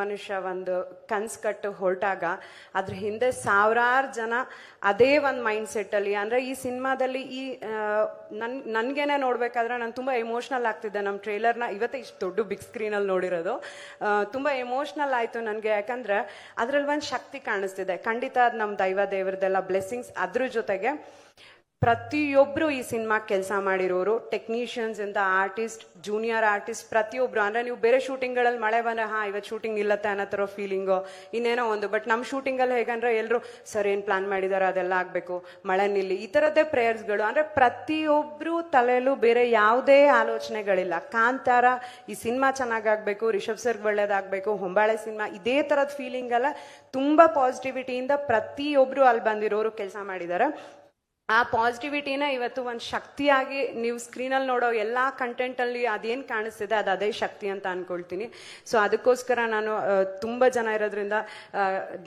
ಮನುಷ್ಯ ಒಂದು ಕನ್ಸ್ ಕಟ್ಟು ಹೊರಟಾಗ, ಅದ್ರ ಹಿಂದೆ ಸಾವಿರಾರು ಜನ ಅದೇ ಒಂದು ಮೈಂಡ್ ಸೆಟ್ಟಲ್ಲಿ ಅಂದ್ರೆ ಈ ಸಿನಿಮಾದಲ್ಲಿ ಈ ನನ್, ನನ್ಗೇನೆ ನೋಡ್ಬೇಕಾದ್ರೆ ನಾನು ತುಂಬ ಎಮೋಷ್ನಲ್ ಆಗ್ತಿದ್ದೆ ನಮ್ಮ ಟ್ರೇಲರ್ನ ಇವತ್ತೇ ಇಷ್ಟು ದೊಡ್ಡ ಬಿಗ್ ಸ್ಕ್ರೀನಲ್ಲಿ ನೋಡಿರೋದು. ತುಂಬಾ ತುಂಬ ಎಮೋಷ್ನಲ್ ಆಯಿತು ನನಗೆ, ಯಾಕಂದ್ರೆ ಅದರಲ್ಲಿ ಒಂದು ಶಕ್ತಿ ಕಾಣಿಸ್ತಿದೆ. ಖಂಡಿತ ಅದು ನಮ್ಮ ದೈವ ದೇವರದೆಲ್ಲ ಬ್ಲೆಸ್ಸಿಂಗ್ಸ್ ಅದ್ರ ಜೊತೆಗೆ. ಪ್ರತಿಯೊಬ್ಬರು ಈ ಸಿನಿಮಾ ಕೆಲಸ ಮಾಡಿರೋರು ಟೆಕ್ನಿಷಿಯನ್ಸ್ ಇಂದ ಆರ್ಟಿಸ್ಟ್ ಜೂನಿಯರ್ ಆರ್ಟಿಸ್ಟ್ ಪ್ರತಿಯೊಬ್ರು. ಅಂದ್ರೆ ನೀವು ಬೇರೆ ಶೂಟಿಂಗ್ಗಳಲ್ಲಿ ಮಳೆ ಬಂದ್ರೆ, ಹಾ, ಇವತ್ತು ಶೂಟಿಂಗ್ ಇಲ್ಲತ್ತೆ ಅನ್ನೋ ಥರ ಫೀಲಿಂಗು ಇನ್ನೇನೋ ಒಂದು. ಬಟ್ ನಮ್ಮ ಶೂಟಿಂಗಲ್ಲಿ ಹೇಗಂದ್ರೆ ಎಲ್ಲರೂ ಸರ್, ಏನು ಪ್ಲಾನ್ ಮಾಡಿದಾರೆ? ಅದೆಲ್ಲ ಆಗಬೇಕು. ಮಳೆ ನಿಲ್ಲಿ. ಈ ಥರದ್ದೇ ಪ್ರೇಯರ್ಸ್ಗಳು ಅಂದ್ರೆ ಪ್ರತಿಯೊಬ್ಬರು ತಲೆಯಲ್ಲೂ ಬೇರೆ ಯಾವುದೇ ಆಲೋಚನೆಗಳಿಲ್ಲ. ಕಾಂತಾರ, ಈ ಸಿನಿಮಾ ಚೆನ್ನಾಗಾಗಬೇಕು, ರಿಷಬ್ ಸರ್ಗೆ ಒಳ್ಳೇದಾಗಬೇಕು, ಹೊಂಬಾಳೆ ಸಿನಿಮಾ. ಇದೇ ಥರದ ಫೀಲಿಂಗ್ ಎಲ್ಲ ತುಂಬ ಪಾಸಿಟಿವಿಟಿಯಿಂದ ಪ್ರತಿಯೊಬ್ಬರು ಅಲ್ಲಿ ಬಂದಿರೋರು ಕೆಲಸ ಮಾಡಿದ್ದಾರೆ ಆ ಪಾಸಿಟಿವಿಟಿನ ಇವತ್ತು ಒಂದು ಶಕ್ತಿಯಾಗಿ ನೀವು ಸ್ಕ್ರೀನಲ್ಲಿ ನೋಡೋ ಎಲ್ಲ ಕಂಟೆಂಟಲ್ಲಿ ಅದೇನು ಕಾಣಿಸ್ತಿದೆ, ಅದು ಅದೇ ಶಕ್ತಿ ಅಂತ ಅಂದ್ಕೊಳ್ತೀನಿ ಸೊ ಅದಕ್ಕೋಸ್ಕರ ನಾನು ತುಂಬ ಜನ ಇರೋದ್ರಿಂದ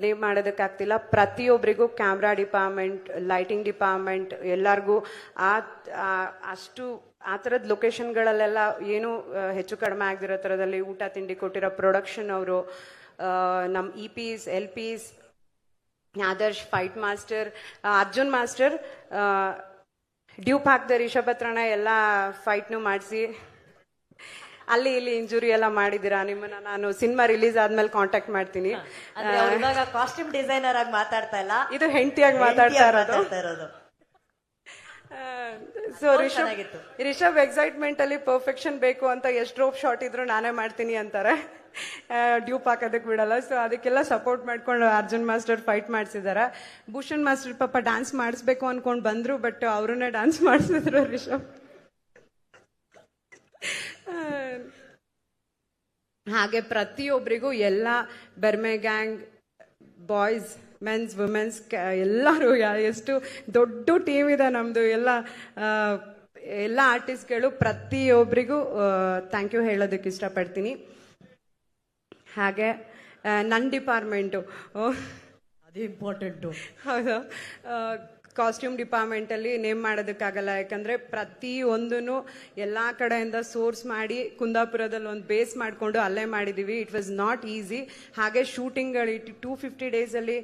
ನೇಮ್ ಮಾಡೋದಕ್ಕಾಗ್ತಿಲ್ಲ. ಪ್ರತಿಯೊಬ್ಬರಿಗೂ ಕ್ಯಾಮ್ರಾ ಡಿಪಾರ್ಟ್ಮೆಂಟ್ ಲೈಟಿಂಗ್ ಡಿಪಾರ್ಟ್ಮೆಂಟ್ ಎಲ್ಲರಿಗೂ ಆ- ಅಷ್ಟು, ಆ ಥರದ ಲೊಕೇಶನ್ಗಳಲ್ಲೆಲ್ಲ ಏನು ಹೆಚ್ಚು ಕಡಿಮೆ ಆಗದಿರೋ ಥರದಲ್ಲಿ ಊಟ, ತಿಂಡಿ ಕೊಟ್ಟಿರೋ ಪ್ರೊಡಕ್ಷನ್ ಅವರು ನಮ್ಮ ಇ ಪಿಸ್ ಎಲ್ ಪಿಸ್ Adarsh fight master Arjun master dupe ಹಾಕ್ದೆ ರಿಷಭ್ ಹತ್ರನ ಎಲ್ಲ ಫೈಟ್ನು ಮಾಡಿಸಿ. ಅಲ್ಲಿ ಇಲ್ಲಿ ಇಂಜುರಿ ಎಲ್ಲ ಮಾಡಿದಿರಾ ನಿಮ್ಮನ್ನ ನಾನು ಸಿನಿಮಾ ರಿಲೀಸ್ ಆದ್ಮೇಲೆ ಕಾಂಟ್ಯಾಕ್ಟ್ ಮಾಡ್ತೀನಿ. ಇವಾಗ ಕಾಸ್ಟ್ಯೂಮ್ ಡಿಸೈನರ್ ಆಗಿ ಮಾತಾಡ್ತಾ ಇಲ್ಲ. ಇದು ಹೆಂಡತಿಯಾಗಿ ಮಾತಾಡ್ತಾ ಇರೋದು. ಸೊ ರಿಷಬ್. ರಿಷಬ್ ಎಕ್ಸೈಟ್ಮೆಂಟ್ ಅಲ್ಲಿ ಪರ್ಫೆಕ್ಷನ್ ಬೇಕು ಅಂತ ಎಷ್ಟು ರೋಪ್ ಶಾಟ್ ಇದ್ರು ನಾನೇ ಮಾಡ್ತೀನಿ ಅಂತಾರೆ. ಡ್ಯೂಪ್ ಹಾಕೋದಕ್ಕೆ ಬಿಡಲ್ಲ. ಸೊ ಅದಕ್ಕೆಲ್ಲ ಸಪೋರ್ಟ್ ಮಾಡ್ಕೊಂಡು ಅರ್ಜುನ್ ಮಾಸ್ಟರ್ ಫೈಟ್ ಮಾಡಿಸಿದಾರೆ. ಭೂಷಣ್ ಮಾಸ್ಟರ್ ಪಾಪ ಡ್ಯಾನ್ಸ್ ಮಾಡಿಸ್ಬೇಕು ಅನ್ಕೊಂಡು ಬಂದ್ರು ಬಟ್ ಅವ್ರನ್ನೇ ಡ್ಯಾನ್ಸ್ ಮಾಡಿಸಿದ್ರು ರಿಷಬ್. ಹಾಗೆ ಪ್ರತಿಯೊಬ್ಬರಿಗೂ ಎಲ್ಲ Berme gang boys mens womens ಎಲ್ಲರೂ ಎಷ್ಟು ದೊಡ್ಡ ಟೀಮ್ ಇದೆ ನಮ್ಮದು ಎಲ್ಲ ಎಲ್ಲ ಆರ್ಟಿಸ್ಟ್ಗಳು ಪ್ರತಿಯೊಬ್ಬರಿಗೂ ಥ್ಯಾಂಕ್ ಯು ಹೇಳೋದಕ್ಕೆ ಇಷ್ಟಪಡ್ತೀನಿ. ಹಾಗೆ ನನ್ನ ಡಿಪಾರ್ಟ್ಮೆಂಟು. ಅದು ಇಂಪಾರ್ಟೆಂಟು. ಹೌದು. ಕಾಸ್ಟ್ಯೂಮ್ ಡಿಪಾರ್ಟ್ಮೆಂಟಲ್ಲಿ ನೇಮ್ ಮಾಡೋದಕ್ಕಾಗಲ್ಲ ಯಾಕಂದರೆ ಪ್ರತಿಯೊಂದೂ ಎಲ್ಲ ಕಡೆಯಿಂದ ಸೋರ್ಸ್ ಮಾಡಿ ಕುಂದಾಪುರದಲ್ಲಿ ಒಂದು ಬೇಸ್ ಮಾಡಿಕೊಂಡು ಅಲ್ಲೇ ಮಾಡಿದ್ದೀವಿ ಇಟ್ ವಾಸ್ ನಾಟ್ ಈಸಿ ಹಾಗೆ ಶೂಟಿಂಗ್ಗಳು ಟೂ ಫಿಫ್ಟಿ ಡೇಸಲ್ಲಿ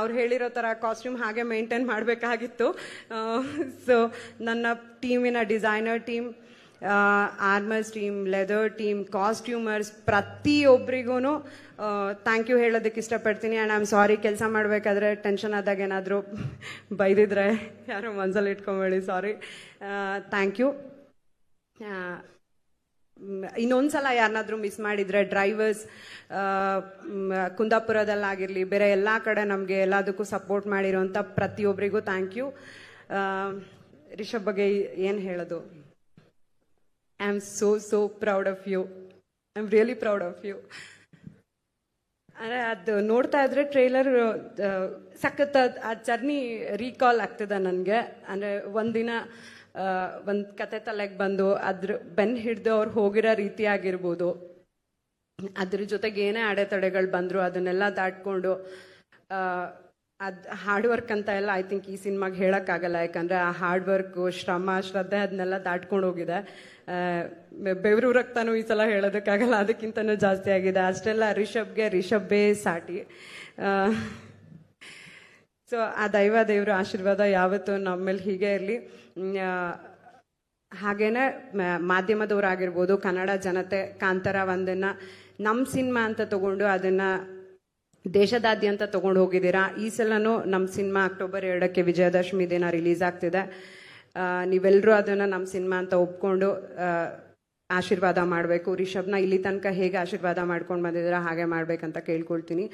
ಅವ್ರು ಹೇಳಿರೋ ಥರ ಕಾಸ್ಟ್ಯೂಮ್ ಹಾಗೆ ಮೇಂಟೈನ್ ಮಾಡಬೇಕಾಗಿತ್ತು. ಸೊ ನನ್ನ ಟೀಮಿನ designer team armours team, leather team, costumers ಪ್ರತಿಯೊಬ್ಬರಿಗೂ ಥ್ಯಾಂಕ್ ಯು ಹೇಳೋದಕ್ಕೆ ಇಷ್ಟಪಡ್ತೀನಿ. ಆ್ಯಂಡ್ ಆಮ್ ಸಾರಿ ಕೆಲಸ ಮಾಡಬೇಕಾದ್ರೆ ಟೆನ್ಷನ್ ಆದಾಗ ಏನಾದರೂ ಬೈದಿದ್ರೆ ಯಾರೋ ಮನ್ಸಲ್ಲಿ ಇಟ್ಕೊಂಬೇಡಿ ಸಾರಿ ಥ್ಯಾಂಕ್ ಯು ಇನ್ನೊಂದ್ಸಲ ಯಾರನ್ನಾದರೂ ಮಿಸ್ ಮಾಡಿದರೆ ಡ್ರೈವರ್ಸ್ ಕುಂದಾಪುರದಲ್ಲಾಗಿರಲಿ, ಬೇರೆ ಎಲ್ಲ ಕಡೆ ನಮಗೆ ಎಲ್ಲದಕ್ಕೂ ಸಪೋರ್ಟ್ ಮಾಡಿರೋಂಥ ಪ್ರತಿಯೊಬ್ಬರಿಗೂ ಥ್ಯಾಂಕ್ ಯು ರಿಷಬ್ ಬಗ್ಗೆ ಏನು ಹೇಳೋದು? So so proud of you I am really proud of you ಅಂದರೆ ಅದು ನೋಡ್ತಾ ಇದ್ರೆ ಟ್ರೇಲರ್ ಸಖತ್ ಆ ಜರ್ನಿ ರೀಕಾಲ್ ಆಗ್ತದೆ ನನಗೆ. ಅಂದರೆ ಒಂದಿನ ಒಂದು ಕತೆ ತಲೆಗೆ ಬಂದು ಅದ್ರ, ಬೆನ್ ಹಿಡಿದು ಅವ್ರು ಹೋಗಿರೋ ರೀತಿ ಆಗಿರ್ಬೋದು. ಅದ್ರ ಜೊತೆಗೆ ಏನೇ ಅಡೆತಡೆಗಳು ಬಂದರು, ಅದನ್ನೆಲ್ಲ ದಾಟ್ಕೊಂಡು ಅದು ಹಾರ್ಡ್ ವರ್ಕ್ ಅಂತ ಎಲ್ಲ ಐ ಥಿಂಕ್ ಈ ಸಿನಿಮಾಗೆ ಹೇಳೋಕ್ಕಾಗಲ್ಲ. ಯಾಕಂದರೆ ಆ ಹಾರ್ಡ್ ವರ್ಕು ಶ್ರಮ, ಶ್ರದ್ಧೆ ಅದನ್ನೆಲ್ಲ ದಾಟ್ಕೊಂಡು ಹೋಗಿದೆ. ಬೆವರು ರಕ್ತನೂ ಈ ಸಲ ಹೇಳೋದಕ್ಕಾಗಲ್ಲ. ಅದಕ್ಕಿಂತನೂ ಜಾಸ್ತಿ ಆಗಿದೆ. ಅಷ್ಟೆಲ್ಲ ರಿಷಬ್ಗೆ ರಿಷಬ್ಬೇ ಸಾಟಿ. ಸೊ ಆ ದೈವ ದೇವರ ಆಶೀರ್ವಾದ ಯಾವತ್ತೂ ನಮ್ಮ ಮೇಲೆ ಹೀಗೆ ಇರಲಿ. ಹಾಗೇನೆ ಮಾಧ್ಯಮದವರಾಗಿರ್ಬೋದು, ಕನ್ನಡ ಜನತೆ, ಕಾಂತಾರ ಒಂದನ್ನು ನಮ್ಮ ಸಿನಿಮಾ ಅಂತ ತಗೊಂಡು ಅದನ್ನ ದೇಶದಾದ್ಯಂತ ತಗೊಂಡು ಹೋಗಿದ್ದೀರಾ? ಈ ಸಲನೂ ನಮ್ಮ ಸಿನಿಮಾ ಅಕ್ಟೋಬರ್ ಎರಡಕ್ಕೆ ವಿಜಯದಶಮಿ ದಿನ ರಿಲೀಸ್ ಆಗ್ತಿದೆ. ನೀವೆಲ್ಲರೂ ಅದನ್ನು ನಮ್ಮ ಸಿನಿಮಾ ಅಂತ ಒಪ್ಕೊಂಡು ಆಶೀರ್ವಾದ ಮಾಡಬೇಕು. ರಿಷಬ್ನ ಇಲ್ಲಿ ತನಕ ಹೇಗೆ ಆಶೀರ್ವಾದ ಮಾಡ್ಕೊಂಡು ಬಂದಿದ್ದೀರಾ, ಹಾಗೆ ಮಾಡ್ಬೇಕಂತ ಕೇಳ್ಕೊಳ್ತೀನಿ.